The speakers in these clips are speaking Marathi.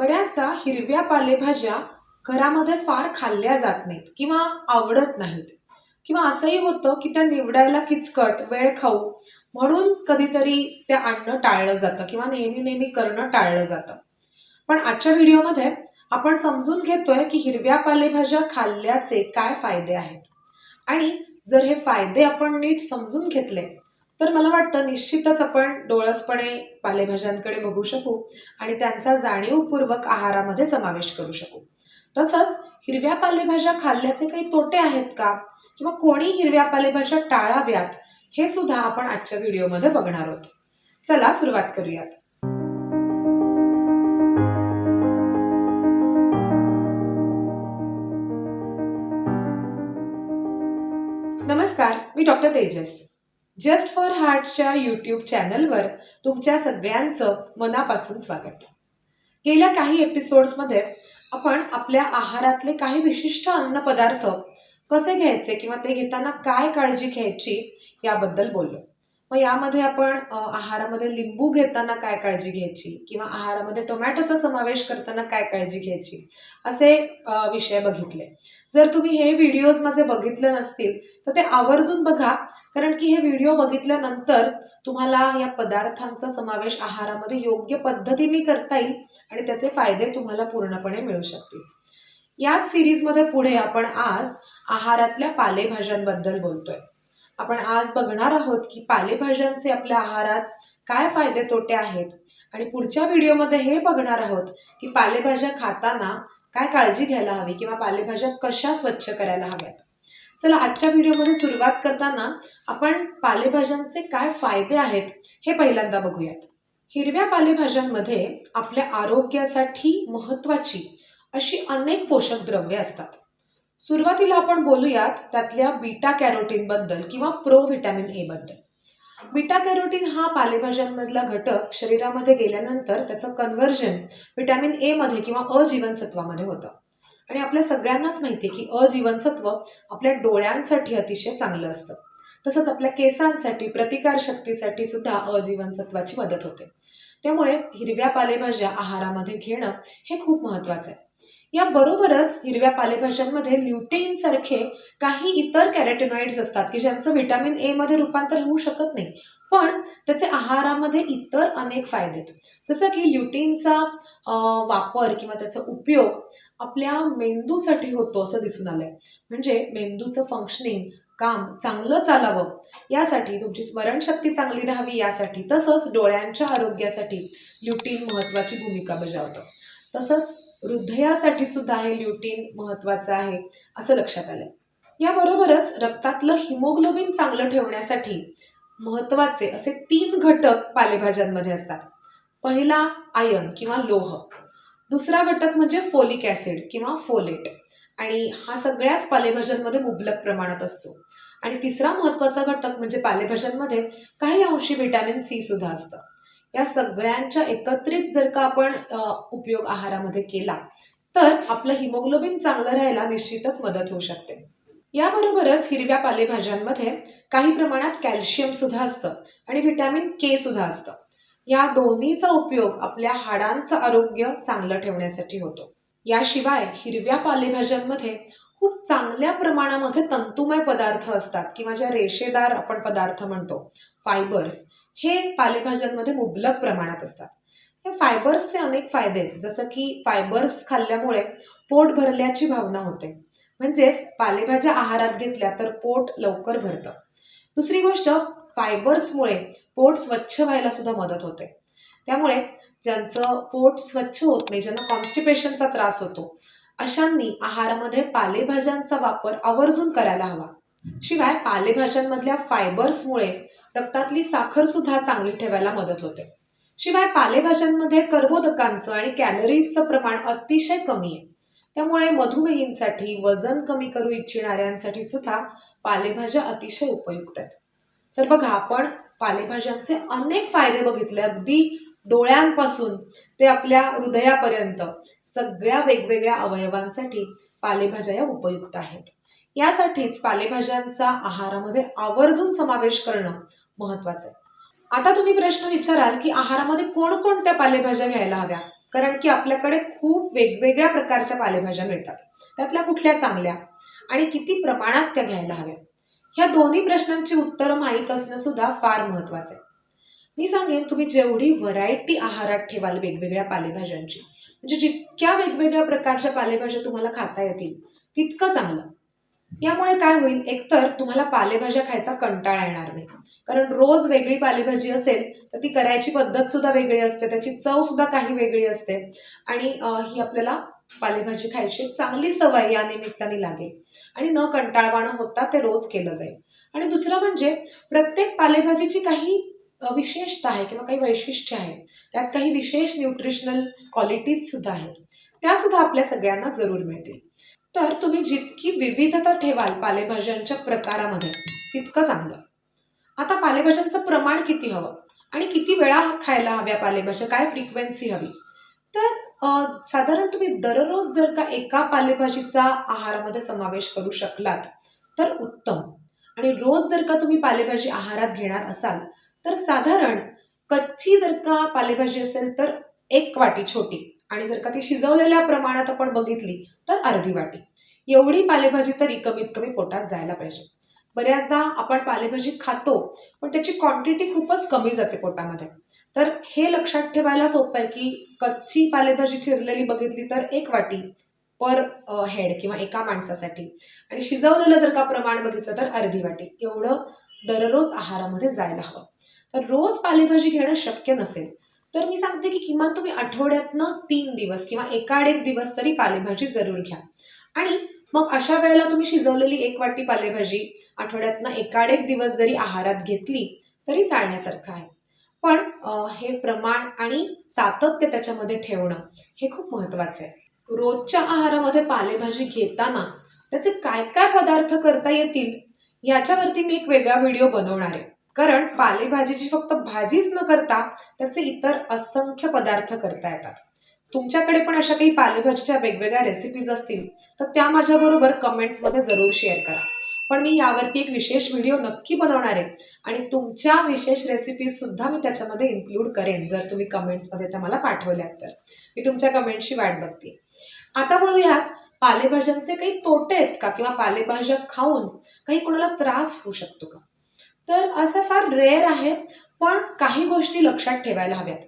बऱ्याचदा हिरव्या पालेभाज्या घरामध्ये फार खाल्ल्या जात नाहीत किंवा आवडत नाहीत. किंवा असंही होतं की त्या निवडायला किचकट वेळ खाऊ म्हणून कधीतरी त्या आणणं टाळलं जातं किंवा नेहमी नेहमी करणं टाळलं जातं. पण आजच्या व्हिडिओमध्ये आपण समजून घेतोय की हिरव्या पालेभाज्या खाल्ल्याचे काय फायदे आहेत. आणि जर हे फायदे आपण नीट समजून घेतले तर मला वाटतं निश्चितच आपण डोळसपणे पालेभाज्यांकडे बघू शकू आणि त्यांचा जाणीवपूर्वक आहारामध्ये समावेश करू शकू. तसंच हिरव्या पालेभाज्या खाल्ल्याचे काही तोटे आहेत का? किंवा कोणी हिरव्या पालेभाज्या टाळाव्यात? हे सुद्धा आपण आजच्या व्हिडिओमध्ये बघणार आहोत. चला सुरुवात करूयात. नमस्कार मी डॉक्टर तेजस. जस्ट फॉर हार्टच्या यूट्यूब चॅनलवर तुमच्या सगळ्यांचं मनापासून स्वागत. गेल्या काही एपिसोड्समध्ये आपण आपल्या आहारातले काही विशिष्ट अन्नपदार्थ कसे घ्यायचे किंवा ते घेताना काय काळजी घ्यायची याबद्दल बोललो. मग यामध्ये आपण आहारामध्ये लिंबू घेताना काय काळजी घ्यायची? किंवा आहारामध्ये टोमॅटोचा समावेश करताना काय काळजी घ्यायची? असे विषय बघितले. जर तुम्ही हे व्हिडिओज माझे बघितले नसतील तर ते आवर्जून बघा. कारण की हे व्हिडिओ बघितल्यानंतर तुम्हाला या पदार्थांचा समावेश आहारामध्ये योग्य पद्धतीने करता येईल आणि त्याचे फायदे तुम्हाला पूर्णपणे मिळू शकतील. याच सिरीजमध्ये पुढे आपण आज आहारातल्या पालेभाज्यांबद्दल बोलतोय. आपण आज बघणार आहोत की पालेभाज्यांचे आपल्या आहारात काय फायदे तोटे आहेत. आणि पुढच्या व्हिडिओमध्ये हे बघणार आहोत की पालेभाज्या खाताना काय काळजी घ्यायला हवी किंवा पालेभाज्या कशा स्वच्छ करायला हव्यात. चला आजच्या व्हिडिओमध्ये सुरुवात करताना आपण पालेभाज्यांचे काय फायदे आहेत हे पहिल्यांदा बघूयात. हिरव्या पालेभाज्यांमध्ये आपल्या आरोग्यासाठी महत्वाची अशी अनेक पोषक द्रव्ये असतात. सुरुवातीला आपण बोलूयात त्यातल्या बीटा कॅरोटीन बद्दल किंवा प्रो व्हिटॅमिन ए बद्दल. बीटा कॅरोटीन हा पालेभाज्यांमधला घटक शरीरामध्ये गेल्यानंतर त्याचं कन्व्हर्जन व्हिटॅमिन ए मध्ये किंवा अ जीवनसत्वामध्ये होतं. आणि आपल्या सगळ्यांनाच माहिती आहे की अ जीवनसत्व आपल्या डोळ्यांसाठी अतिशय चांगलं असतं. तसंच आपल्या केसांसाठी प्रतिकारशक्तीसाठी सुद्धा अ जीवनसत्वाची मदत होते. त्यामुळे हिरव्या पालेभाज्या आहारामध्ये घेणं हे खूप महत्वाचं आहे. या बरोबरच हिरव्या पालेभाज्यांमध्ये ल्युटेन सारखे काही इतर कॅरेटेनॉइड्स असतात की ज्यांचं व्हिटॅमिन ए मध्ये रूपांतर होऊ शकत नाही. पण त्याचे आहारामध्ये इतर अनेक फायदे आहेत. जसं की ल्युटेनचा वापर किंवा त्याचा उपयोग आपल्या मेंदूसाठी होतो असं दिसून आलंय. म्हणजे मेंदूचं फंक्शनिंग काम चांगलं चालावं यासाठी तुमची स्मरणशक्ती चांगली राहावी यासाठी. तसंच डोळ्यांच्या आरोग्यासाठी ल्युटीन महत्वाची भूमिका बजावतं. तसंच हृदयासाठी सुद्धा हे ल्युटीन महत्वाचं आहे असं लक्षात आलं. याबरोबरच रक्तातलं हिमोग्लोबिन चांगलं ठेवण्यासाठी महत्त्वाचे असे तीन घटक पालेभाज्यांमध्ये असतात. पहिला आयन किंवा लोह. दुसरा घटक म्हणजे फोलिक ऍसिड किंवा फोलेट. आणि हा सगळ्याच पालेभाज्यांमध्ये मुबलक प्रमाणात असतो. आणि तिसरा महत्त्वाचा घटक म्हणजे पालेभाज्यांमध्ये काही अंशी व्हिटॅमिन सी सुद्धा असतं. या सगळ्यांच्या एकत्रित जर का आपण उपयोग आहारामध्ये केला तर आपलं हिमोग्लोबिन चांगलं राहायला निश्चितच मदत होऊ शकते. याबरोबरच हिरव्या पालेभाज्यांमध्ये काही प्रमाणात कॅल्शियम सुद्धा असतं आणि व्हिटॅमिन के सुद्धा असतं. या दोन्हीचा उपयोग आपल्या हाडांचं आरोग्य चांगलं ठेवण्यासाठी होतो. याशिवाय हिरव्या पालेभाज्यांमध्ये खूप चांगल्या प्रमाणामध्ये तंतुमय पदार्थ असतात किंवा ज्या रेषेदार आपण पदार्थ म्हणतो फायबर्स हे पालेभाज्यांमध्ये मुबलक प्रमाणात असतात. फायबर्सचे अनेक फायदे आहेत. जसं की फायबर्स खाल्ल्यामुळे पोट भरल्याची भावना होते. म्हणजेच पालेभाज्या आहारात घेतल्या तर पोट लवकर भरतं. दुसरी गोष्ट फायबर्समुळे पोट स्वच्छ व्हायला सुद्धा मदत होते. त्यामुळे ज्यांचं पोट स्वच्छ होत नाही ज्यांना कॉन्स्टिपेशनचा त्रास होतो अशांनी आहारामध्ये पालेभाज्यांचा वापर आवर्जून करायला हवा. शिवाय पालेभाज्यांमधल्या फायबर्समुळे रक्तातली साखर सुद्धा चांगली ठेवायला मदत होते. शिवाय पालेभाज्यांमध्ये कर्बोदकांचं आणि कॅलरीजचं प्रमाण अतिशय कमी आहे. त्यामुळे मधुमेहींसाठी वजन कमी करू इच्छिणाऱ्यांसाठी सुद्धा पालेभाज्या अतिशय उपयुक्त आहेत. तर बघा आपण पालेभाज्यांचे अनेक फायदे बघितले. अगदी डोळ्यांपासून ते आपल्या हृदयापर्यंत सगळ्या वेगवेगळ्या अवयवांसाठी पालेभाज्या या उपयुक्त आहेत. यासाठीच पालेभाज्यांचा आहारामध्ये आवर्जून समावेश करणं महत्वाचं आहे. आता तुम्ही प्रश्न विचाराल की आहारामध्ये कोणकोणत्या पालेभाज्या घ्यायला हव्या? कारण की आपल्याकडे खूप वेगवेगळ्या प्रकारच्या पालेभाज्या मिळतात. त्यातल्या कुठल्या चांगल्या? आणि किती प्रमाणात त्या घ्यायला हव्या? ह्या दोन्ही प्रश्नांची उत्तरं माहीत असणं सुद्धा फार महत्वाचं आहे. मी सांगेन तुम्ही जेवढी व्हरायटी आहारात ठेवाल वेगवेगळ्या पालेभाज्यांची म्हणजे जितक्या वेगवेगळ्या प्रकारच्या पालेभाज्या तुम्हाला खाता येतील तितकं चांगलं. यामुळे काय होईल? एकतर तुम्हाला पालेभाज्या खायचा कंटाळा येणार नाही. कारण रोज वेगळी पालेभाजी असेल तर ती करायची पद्धत सुद्धा वेगळी असते. त्याची चव सुद्धा काही वेगळी असते. आणि ही आपल्याला पालेभाजी खायची चांगली सवय या निमित्ताने लागेल. आणि न कंटाळवाणं होता ते रोज केलं जाईल. आणि दुसरं म्हणजे प्रत्येक पालेभाजीची काही विशेषता आहे किंवा काही वैशिष्ट्य आहे. त्यात काही विशेष न्यूट्रिशनल क्वालिटीज सुद्धा आहेत. त्या सुद्धा आपल्या सगळ्यांना जरूर मिळतील. तर तुम्ही जितकी विविधता ठेवाल पालेभाज्यांच्या प्रकारामध्ये तितकं चांगलं. आता पालेभाज्यांचं प्रमाण किती हवं? आणि किती वेळा खायला हव्या पालेभाज्या? काय फ्रिक्वेन्सी हवी? तर साधारण तुम्ही दररोज जर का एका पालेभाजीचा आहारामध्ये समावेश करू शकलात तर उत्तम. आणि रोज जर का तुम्ही पालेभाजी आहारात घेणार असाल तर साधारण कच्ची जर का पालेभाजी असेल तर एक वाटी छोटी. आणि जर का ती शिजवलेल्या प्रमाणात आपण बघितली तर अर्धी वाटी. एवढी पालेभाजी तरी कमीत कमी पोटात जायला पाहिजे. बऱ्याचदा आपण पालेभाजी खातो पण त्याची क्वांटिटी खूपच कमी जाते पोटामध्ये. तर हे लक्षात ठेवायला सोपं आहे की कच्ची पालेभाजी चिरलेली बघितली तर एक वाटी पर हेड किंवा एका माणसासाठी. आणि शिजवलेलं जर का प्रमाण बघितलं तर अर्धी वाटी. एवढं दररोज आहारामध्ये जायला हवं. तर रोज पालेभाजी घेणं शक्य नसेल. तर मी सांगते की किमान तुम्ही आठवड्यातनं तीन दिवस किंवा एकाड एक दिवस तरी पालेभाजी जरूर घ्या. आणि मग अशा वेळेला तुम्ही शिजवलेली एक वाटी पालेभाजी आठवड्यातनं एकाड एक दिवस जरी आहारात घेतली तरी चालण्यासारखं आहे. पण हे प्रमाण आणि सातत्य त्याच्यामध्ये ठेवणं हे खूप महत्वाचं आहे. रोजच्या आहारामध्ये पालेभाजी घेताना त्याचे काय काय पदार्थ करता येतील याच्यावरती मी एक वेगळा व्हिडिओ बनवणार आहे. कारण पालेभाजीची फक्त भाजीच न करता त्याचे इतर असंख्य पदार्थ करता येतात. तुमच्याकडे पण अशा काही पालेभाजीच्या वेगवेगळ्या रेसिपीज असतील तर त्या माझ्याबरोबर कमेंट्समध्ये जरूर शेअर करा. पण मी यावरती एक विशेष व्हिडिओ नक्की बनवणार आहे आणि तुमच्या विशेष रेसिपीज सुद्धा मी त्याच्यामध्ये इन्क्लूड करेन जर तुम्ही कमेंट्समध्ये त्या मला पाठवल्यात तर. मी तुमच्या कमेंटची वाट बघते. आता बोलूयात पालेभाज्यांचे काही तोटे आहेत का? किंवा पालेभाज्या खाऊन काही कोणाला त्रास होऊ शकतो का? तर असं फार रेअर आहे पण काही गोष्टी लक्षात ठेवायला हव्यात.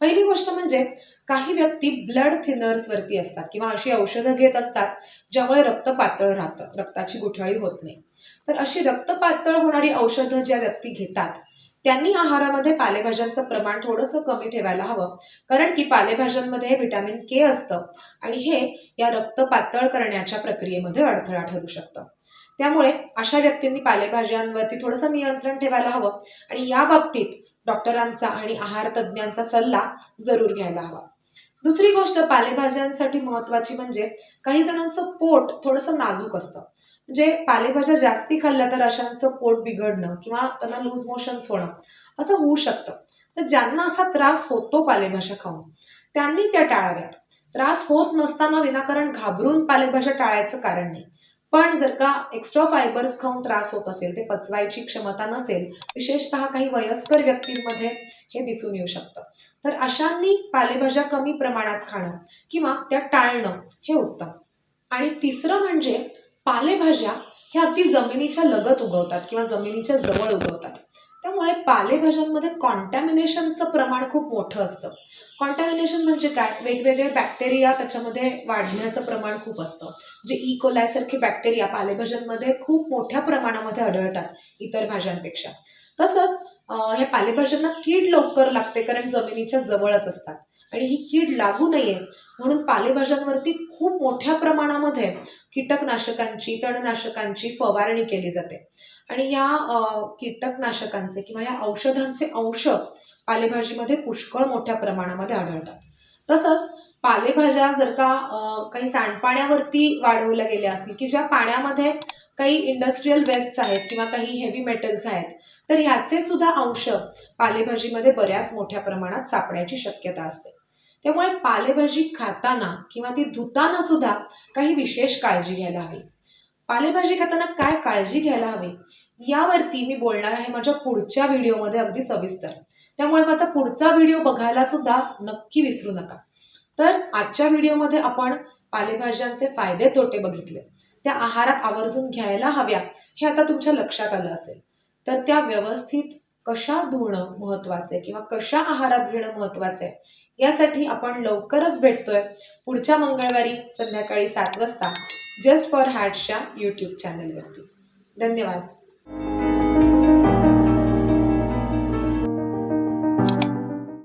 पहिली गोष्ट म्हणजे काही व्यक्ती ब्लड थिनर्स वरती असतात किंवा अशी औषधं घेत असतात ज्यामुळे रक्त पातळ राहतं रक्ताची गुठळी होत नाही. तर अशी रक्त पातळ होणारी औषधं ज्या व्यक्ती घेतात त्यांनी आहारामध्ये पालेभाज्यांचं प्रमाण थोडंसं कमी ठेवायला हवं कारण की पालेभाज्यांमध्ये व्हिटॅमिन के असतं आणि हे या रक्त पातळ करण्याच्या प्रक्रियेमध्ये अडथळा ठरू शकतं. त्यामुळे अशा व्यक्तींनी पालेभाज्यांवरती थोडंसं नियंत्रण ठेवायला हवं आणि या बाबतीत डॉक्टरांचा आणि आहार तज्ज्ञांचा सल्ला जरूर घ्यायला हवा. दुसरी गोष्ट पालेभाज्यांसाठी महत्वाची म्हणजे काही जणांचं पोट थोडंसं नाजूक असतं. म्हणजे पालेभाज्या जास्ती खाल्ल्या तर अशांचं पोट बिघडणं किंवा त्यांना लूज मोशन्स होणं असं होऊ शकतं. तर ज्यांना असा त्रास होतो पालेभाज्या खाऊन त्यांनी त्या टाळाव्यात. त्रास होत नसताना विनाकारण घाबरून पालेभाज्या टाळायचं कारण नाही. पण जर का एक्स्ट्रा फायबर्स खाऊन त्रास होत असेल ते पचवायची क्षमता नसेल विशेषतः काही वयस्कर व्यक्तींमध्ये हे दिसून येऊ शकतं. तर अशांनी पालेभाज्या कमी प्रमाणात खाणं किंवा त्या टाळणं हे उत्तम. आणि तिसरं म्हणजे पालेभाज्या ह्या अगदी जमिनीच्या लगत उगवतात किंवा जमिनीच्या जवळ उगवतात. त्यामुळे पालेभाज्यांमध्ये कॉन्टॅमिनेशनचं प्रमाण खूप मोठं असतं. कॉन्टॅमिनेशन म्हणजे काय? वेगवेगळे बॅक्टेरिया त्याच्यामध्ये वाढण्याचं प्रमाण खूप असतं. जे ई कोलायसारखे बॅक्टेरिया पालेभाज्यांमध्ये खूप मोठ्या प्रमाणामध्ये आढळतात इतर भाज्यांपेक्षा. तसंच ह्या पालेभाज्यांना कीड लवकर लागते कारण जमिनीच्या जवळच असतात. आणि ही कीड लागू नये म्हणून पालेभाज्यांवरती खूप मोठ्या प्रमाणामध्ये कीटकनाशकांची तणनाशकांची फवारणी केली जाते. आणि या कीटकनाशकांचे किंवा या औषधांचे अंश पालेभाजीमध्ये पुष्कळ मोठ्या प्रमाणामध्ये आढळतात. तसंच पालेभाज्या जर का काही सांडपाण्यावरती वाढवल्या गेल्या असतील की ज्या पाण्यामध्ये काही इंडस्ट्रीयल वेस्ट आहेत किंवा काही हेवी मेटल्स आहेत तर ह्याचे सुद्धा अंश पालेभाजीमध्ये बऱ्याच मोठ्या प्रमाणात सापडायची शक्यता असते. त्यामुळे पालेभाजी खाताना किंवा ती धुताना सुद्धा काही विशेष काळजी घ्यायला हवी. पालेभाजी खाताना काय काळजी घ्यायला हवी? यावरती मी बोलणार आहे माझ्या पुढच्या व्हिडिओमध्ये अगदी सविस्तर. त्यामुळे माझा पुढचा व्हिडिओ बघायला सुद्धा नक्की विसरू नका. तर आजच्या व्हिडिओमध्ये आपण पालेभाज्यांचे फायदे तोटे बघितले. त्या आहारात आवर्जून घ्यायला हव्या हे आता तुमच्या लक्षात आलं असेल. तर त्या व्यवस्थित कशा धुणं महत्वाचं आहे किंवा कशा आहारात घेणं महत्वाचं आहे यासाठी आपण लवकरच भेटतोय पुढच्या मंगळवारी संध्याकाळी सात वाजता जस्ट फॉर हार्टच्या यूट्यूब चॅनलवरती धन्यवाद.